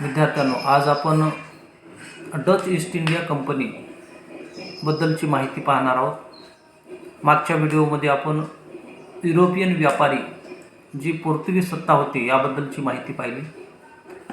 विद्यार्थ्यांनो आज आपण डच ईस्ट इंडिया कंपनी बद्दलची माहिती पाहणार आहोत. मागच्या व्हिडिओमध्ये आपण युरोपियन व्यापारी जी पोर्तुगीज सत्ता होती याबद्दलची माहिती पाहिली.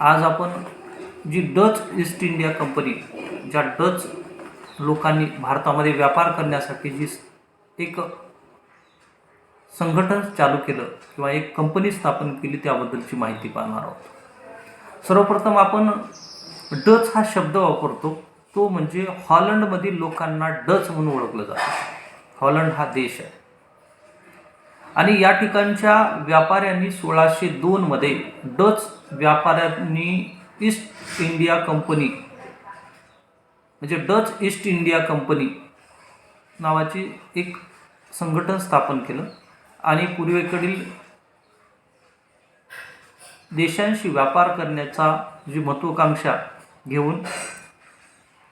आज आपण जी डच ईस्ट इंडिया कंपनी ज्या डच लोकांनी भारतामध्ये व्यापार करण्यासाठी जी एक संघटन चालू केलं किंवा एक कंपनी स्थापन केली त्याबद्दलची माहिती पाहणार आहोत. सर्वप्रथम आपण डच हा शब्द वापरतो. तो म्हणजे हॉलंडमधील लोकांना डच म्हणून ओळखलं जातं. हॉलंड हा देश आहे. आणि या ठिकाणच्या व्यापाऱ्यांनी सोळाशे दोनमध्ये डच व्यापाऱ्यांनी ईस्ट इंडिया कंपनी म्हणजे डच ईस्ट इंडिया कंपनी नावाची एक संघटन स्थापन केलं. आणि पूर्वेकडील देशांशी व्यापार करण्याचा जी महत्त्वाकांक्षा घेऊन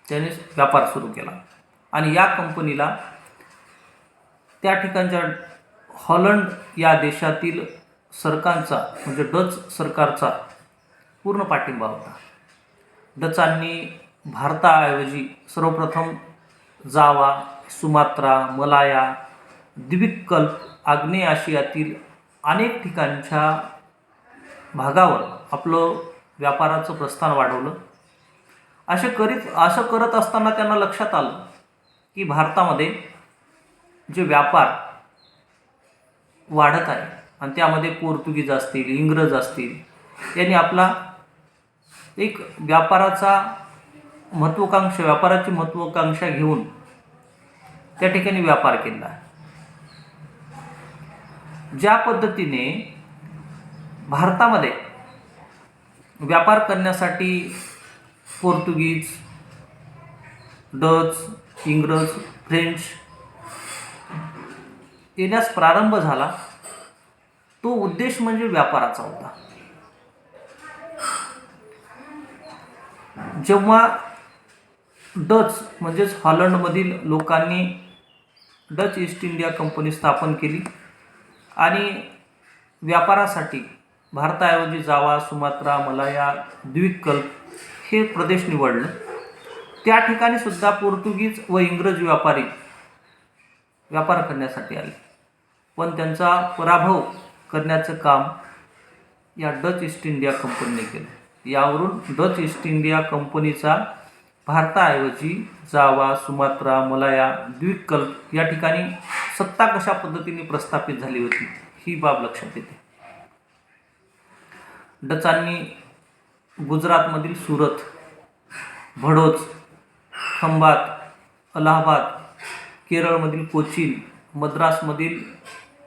त्याने व्यापार सुरू केला. आणि या कंपनीला त्या ठिकाणच्या हॉलंड या देशातील सरकारचा म्हणजे डच सरकारचा पूर्ण पाठिंबा होता. डचांनी भारताऐवजी सर्वप्रथम जावा सुमात्रा मलाया द्वीपकल्प आग्नेय आशियातील अनेक ठिकाणच्या भागावर आपलं व्यापाराचं प्रस्थान वाढवलं. असे करीत असं करत असताना त्यांना लक्षात आलं की भारतामध्ये जे व्यापार वाढत आहे आणि त्यामध्ये पोर्तुगीज असतील इंग्रज असतील यांनी आपला एक व्यापाराचा महत्त्वाकांक्षा व्यापाराची महत्त्वाकांक्षा घेऊन त्या ठिकाणी व्यापार केला. आहे ज्या पद्धतीने भारतामध्ये व्यापार करण्यासाठी पोर्तुगीज डच इंग्रज फ्रेंच येण्यास प्रारंभ झाला. तो उद्देश म्हणजे व्यापाराचा होता. जेव्हा डच म्हणजेच हॉलंडमधील लोकांनी डच ईस्ट इंडिया कंपनी स्थापन केली आणि व्यापारासाठी भारताऐवजी जावा सुमात्रा मलाया द्वीपकल्प हे प्रदेश निवडलं. त्या ठिकाणी सुद्धा पोर्तुगीज व इंग्रज व्यापारी व्यापार करण्यासाठी आले. पण त्यांचा पराभव करण्याचं काम या डच ईस्ट इंडिया कंपनीने केलं. यावरून डच ईस्ट इंडिया कंपनीचा भारताऐवजी जावा सुमात्रा मलाया द्वीपकल्प या ठिकाणी सत्ता कशा पद्धतीने प्रस्थापित झाली होती ही बाब लक्षात येते. डचांनी गुजरातमधील सुरत भडोच खंबात अलाहाबाद केरळमधील कोचीन मद्रासमधील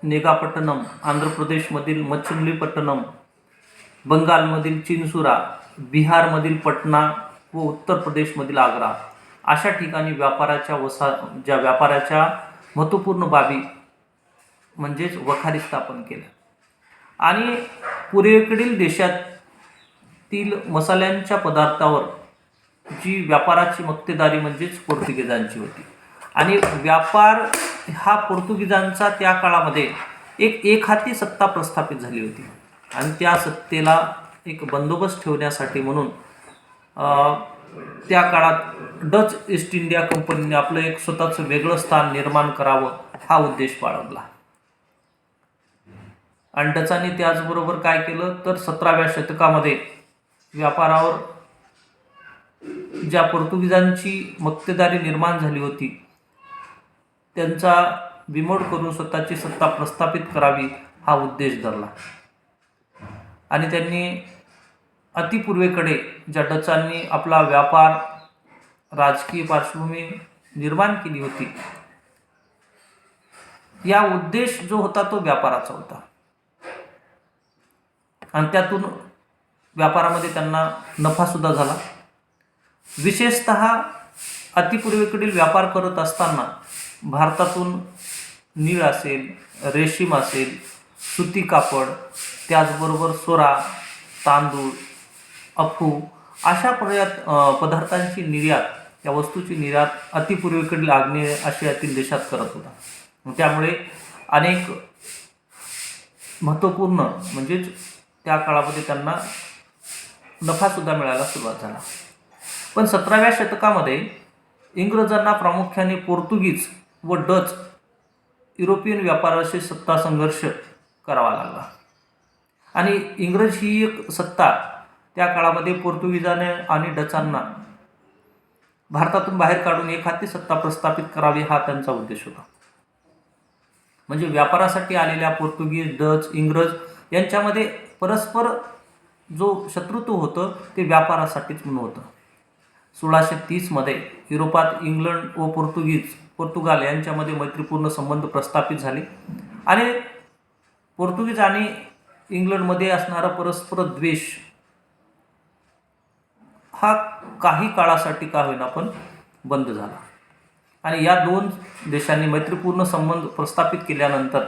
नेगापट्टणम आंध्र प्रदेशमधील मच्छलीपट्टणम बंगालमधील चिनसुरा बिहारमधील पटना व उत्तर प्रदेशमधील आग्रा. अशा ठिकाणी व्यापाराच्या वसा ज्या व्यापाराच्या महत्त्वपूर्ण बाबी म्हणजेच वखारी स्थापन केल्या. आणि पूर्वेकडील देशातील मसाल्यांच्या पदार्थावर जी व्यापाराची मक्तेदारी म्हणजेच पोर्तुगीजांची होती. आणि व्यापार हा पोर्तुगीजांचा त्या काळामध्ये एक एकहाती सत्ता प्रस्थापित झाली होती. आणि त्या सत्तेला एक बंदोबस्त ठेवण्यासाठी म्हणून त्या काळात डच ईस्ट इंडिया कंपनीने आपलं एक स्वतःचं वेगळं स्थान निर्माण करावं हा उद्देश बाळगला. आणि डचांनी त्याचबरोबर काय केलं तर सतराव्या शतकामध्ये व्यापारावर ज्या पोर्तुगीजांची मक्तेदारी निर्माण झाली होती त्यांचा बिमोड करून स्वतःची सत्ता प्रस्थापित करावी हा उद्देश धरला. आणि त्यांनी अतिपूर्वेकडे ज्या डचांनी आपला व्यापार राजकीय पार्श्वभूमी निर्माण केली होती. या उद्देश जो होता तो व्यापाराचा होता. आणि त्यातून व्यापारामध्ये त्यांना नफासुद्धा झाला. विशेषत अतिपूर्वेकडील व्यापार करत असताना भारतातून नीळ असेल रेशीम असेल सुती कापड त्याचबरोबर सोरा तांदूळ अफू अशा पर्यात पदार्थांची निर्यात या वस्तूची निर्यात अतिपूर्वेकडील आग्नेय आशियातील देशात करत होता. त्यामुळे अनेक महत्त्वपूर्ण म्हणजेच त्या काळामध्ये त्यांना नफासुद्धा मिळायला सुरुवात झाला. पण सतराव्या शतकामध्ये इंग्रजांना प्रामुख्याने पोर्तुगीज व डच युरोपियन व्यापाराशी सत्ता संघर्ष करावा लागला. आणि इंग्रज ही एक सत्ता त्या काळामध्ये पोर्तुगीजाने आणि डचांना भारतातून बाहेर काढून एखादी सत्ता प्रस्थापित करावी हा त्यांचा उद्देश होता. म्हणजे व्यापारासाठी आलेल्या पोर्तुगीज डच इंग्रज यांच्यामध्ये परस्पर जो शत्रुत्व होतं ते व्यापारासाठीच म्हणून होतं. सोळाशे तीसमध्ये युरोपात इंग्लंड व पोर्तुगीज पोर्तुगाल यांच्यामध्ये मैत्रीपूर्ण संबंध प्रस्थापित झाले. आणि पोर्तुगीज आणि इंग्लंडमध्ये असणारा परस्पर द्वेष हा काही काळासाठी का होईना पण बंद झाला. आणि या दोन देशांनी मैत्रीपूर्ण संबंध प्रस्थापित केल्यानंतर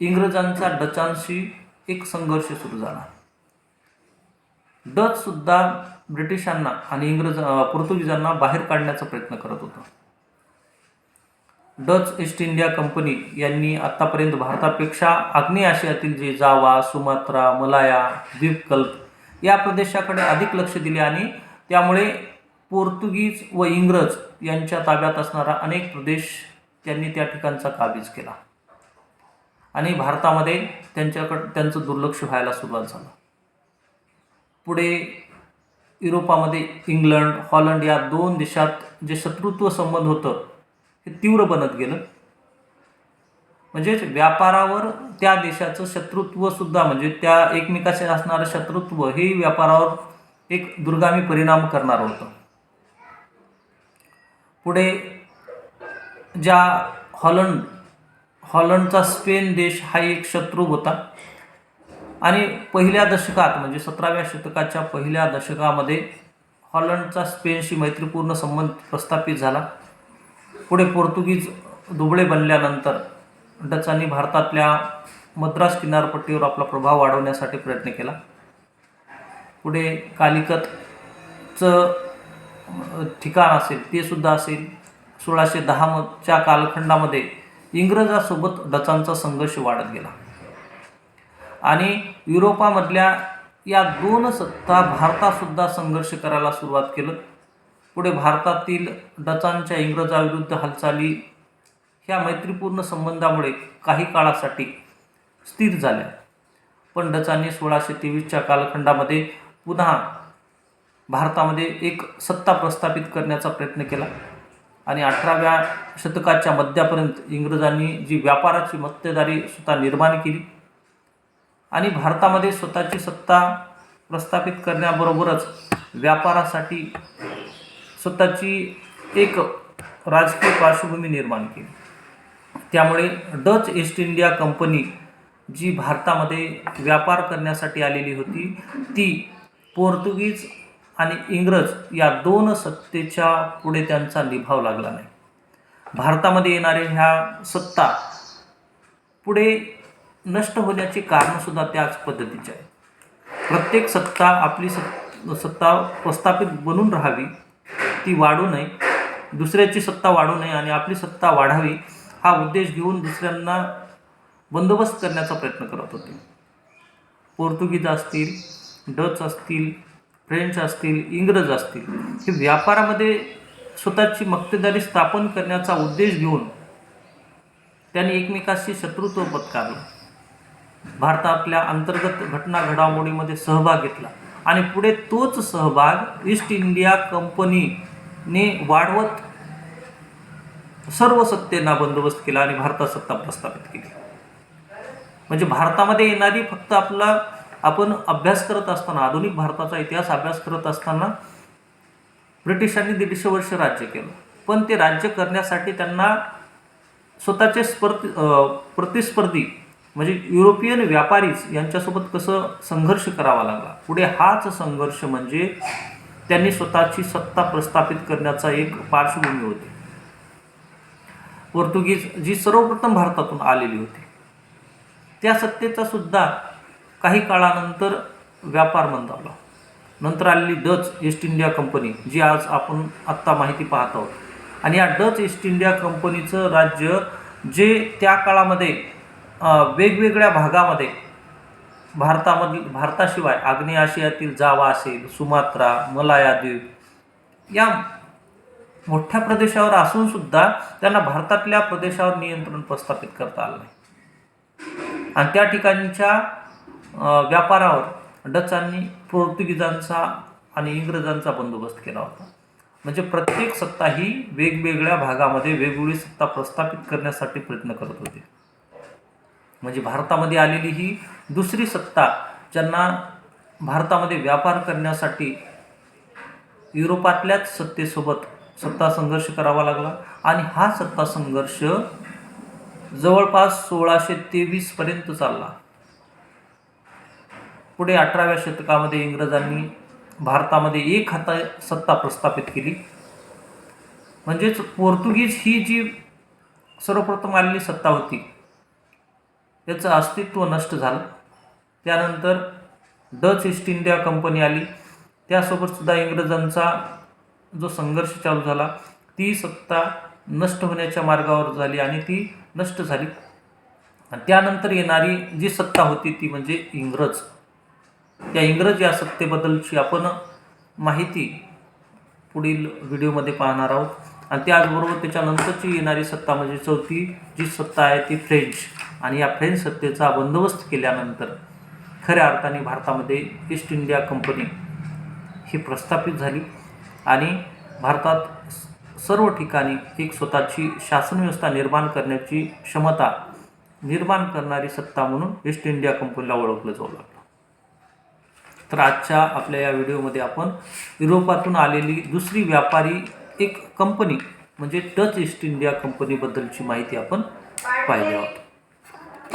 इंग्रजांचा डचांशी एक संघर्ष सुरू झाला. डच सुद्धा ब्रिटिशांना आणि इंग्रज पोर्तुगीजांना बाहेर काढण्याचा प्रयत्न करत होता. डच ईस्ट इंडिया कंपनी यांनी आतापर्यंत भारतापेक्षा आग्नेय आशियातील जे जावा सुमात्रा मलाया द्वीपकल्प या प्रदेशाकडे अधिक लक्ष दिले आणि त्यामुळे पोर्तुगीज व इंग्रज यांच्या ताब्यात असणारा अनेक प्रदेश त्यांनी त्या ठिकाणचा काबीज केला. आणि भारतामध्ये त्यांच्याकडं त्यांचं दुर्लक्ष व्हायला सुरुवात झालं. पुढे युरोपामध्ये इंग्लंड हॉलंड या दोन देशात जे शत्रुत्व संबंध होतं हे तीव्र बनत गेलं. म्हणजेच व्यापारावर त्या देशाचं शत्रुत्व सुद्धा म्हणजे त्या एकमेकाशी असणारं शत्रुत्व हे व्यापारावर एक दुर्गामी परिणाम करणार होतं. पुढे ज्या हॉलंड हॉलंडचा स्पेन देश हा एक शत्रू होता. आणि पहिल्या दशकात म्हणजे सतराव्या शतकाच्या पहिल्या दशकामध्ये हॉलंडचा स्पेनशी मैत्रीपूर्ण संबंध प्रस्थापित झाला. पुढे पोर्तुगीज दुबळे बनल्यानंतर डचांनी भारतातल्या मद्रास किनारपट्टीवर आपला प्रभाव वाढवण्यासाठी प्रयत्न केला. पुढे कालिकतचं ठिकाण असेल ते सुद्धा असेल. सोळाशे दहाच्या कालखंडामध्ये इंग्रजासोबत डचांचा संघर्ष वाढत गेला. आणि युरोपामधल्या या दोन सत्ता भारतासुद्धा संघर्ष करायला सुरुवात केलं. पुढे भारतातील डचांच्या इंग्रजाविरुद्ध हालचाली ह्या मैत्रीपूर्ण संबंधामुळे काही काळासाठी स्थिर झाल्या. पण डचांनी सोळाशे तेवीसच्या कालखंडामध्ये पुन्हा भारतामध्ये एक सत्ता प्रस्थापित करण्याचा प्रयत्न केला. आणि अठराव्या शतकाच्या मध्यापर्यंत इंग्रजांनी जी व्यापाराची मक्तेदारी स्वतः निर्माण केली आणि भारतामध्ये स्वतःची सत्ता प्रस्थापित करण्याबरोबरच व्यापारासाठी स्वतःची एक राजकीय पार्श्वभूमी निर्माण केली. त्यामुळे डच ईस्ट इंडिया कंपनी जी भारतामध्ये व्यापार करण्यासाठी आलेली होती ती पोर्तुगीज आणि इंग्रज या दोन सत्तेच्या पुढे त्यांचा निभाव लागला नाही. भारतामध्ये येणाऱ्या ह्या सत्ता पुढे नष्ट होण्याची कारणंसुद्धा त्याच पद्धतीची आहे प्रत्येक सत्ता आपली सत् सत्ता प्रस्थापित बनून राहावी ती वाढू नये. दुसऱ्याची सत्ता वाढू नये आणि आपली सत्ता वाढावी हा उद्देश घेऊन दुसऱ्यांना बंदोबस्त करण्याचा प्रयत्न करत होते. पोर्तुगीज असतील डच असतील फ्रेंच असतील इंग्रज असतील हे व्यापारामध्ये स्वतःची मक्तेदारी स्थापन करण्याचा उद्देश घेऊन त्यांनी एकमेकाशी शत्रुत्व पत्कारलं. भारतातल्या अंतर्गत घटना घडामोडीमध्ये सहभाग घेतला आणि पुढे तोच सहभाग ईस्ट इंडिया कंपनीने वाढवत सर्व सत्तेना बंदोबस्त केला आणि भारतात सत्ता प्रस्थापित केली. म्हणजे भारतामध्ये येणारी फक्त आपला आपण अभ्यास करत असताना आधुनिक भारताचा इतिहास अभ्यास करत असताना ब्रिटिशांनी दीडशे वर्ष राज्य केलं. पण ते राज्य करण्यासाठी त्यांना स्वतःचे स्पर्धी प्रतिस्पर्धी म्हणजे युरोपियन व्यापारीच यांच्यासोबत कसं संघर्ष करावा लागला? पुढे हाच संघर्ष म्हणजे त्यांनी स्वतःची सत्ता प्रस्थापित करण्याचा एक पार्श्वभूमी होती. पोर्तुगीज जी सर्वप्रथम भारतातून आलेली होती. त्या सत्तेचा सुद्धा काही काळानंतर व्यापार मंदावला नंतर आलेली डच ईस्ट इंडिया कंपनी जी आज आपण आत्ता माहिती पाहत आहोत. आणि या डच ईस्ट इंडिया कंपनीचं राज्य जे त्या काळामध्ये वेगवेगळ्या भागामध्ये भारतामधील भारताशिवाय आग्नेय आशियातील जावा असेल सुमात्रा मलाया द्वीप या मोठ्या प्रदेशावर असूनसुद्धा त्यांना भारतातल्या प्रदेशावर नियंत्रण प्रस्थापित करता आलं नाही. आणि त्या ठिकाणच्या व्यापारावर डचांनी पोर्तुगीजांचा आणि इंग्रजांचा बंदोबस्त केला होता. म्हणजे प्रत्येक सत्ता ही वेगवेगळ्या भागामध्ये वेगवेगळी सत्ता प्रस्थापित करण्यासाठी प्रयत्न करत होते. म्हणजे भारतामध्ये आलेली ही दुसरी सत्ता ज्यांना भारतामध्ये व्यापार करण्यासाठी युरोपातल्याच सत्तेसोबत सत्ता संघर्ष करावा लागला आणि हा सत्ता संघर्ष जवळपास सोळाशे तेवीसपर्यंत चालला. पुढे अठराव्या शतकामध्ये इंग्रजांनी भारतामध्ये एक हाता सत्ता प्रस्थापित केली. म्हणजेच पोर्तुगीज ही जी सर्वप्रथम आलेली सत्ता होती याचं अस्तित्व नष्ट झालं. त्यानंतर डच ईस्ट इंडिया कंपनी आली. त्यासोबतसुद्धा इंग्रजांचा जो संघर्ष चालू झाला ती सत्ता नष्ट होण्याच्या मार्गावर झाली आणि ती नष्ट झाली. त्यानंतर येणारी जी सत्ता होती ती म्हणजे इंग्रज. त्या इंग्रज या सत्तेबद्दलची आपण माहिती पुढील व्हिडिओमध्ये पाहणार आहोत. आणि त्याचबरोबर त्याच्यानंतरची येणारी सत्ता म्हणजे चौथी जी सत्ता आहे ती फ्रेंच. आणि या फ्रेंच सत्तेचा बंदोबस्त केल्यानंतर खऱ्या अर्थाने भारतामध्ये ईस्ट इंडिया कंपनी ही प्रस्थापित झाली. आणि भारतात स- सर्व ठिकाणी एक स्वतःची शासन व्यवस्था निर्माण करण्याची क्षमता निर्माण करणारी सत्ता म्हणून ईस्ट इंडिया कंपनीला ओळखलं जाऊ लागलं. तर आजच्या आपल्या या व्हिडिओमध्ये आपण युरोपातून आलेली दुसरी व्यापारी एक कंपनी म्हणजे टच ईस्ट इंडिया कंपनीबद्दलची माहिती आपण पाहिली आहोत.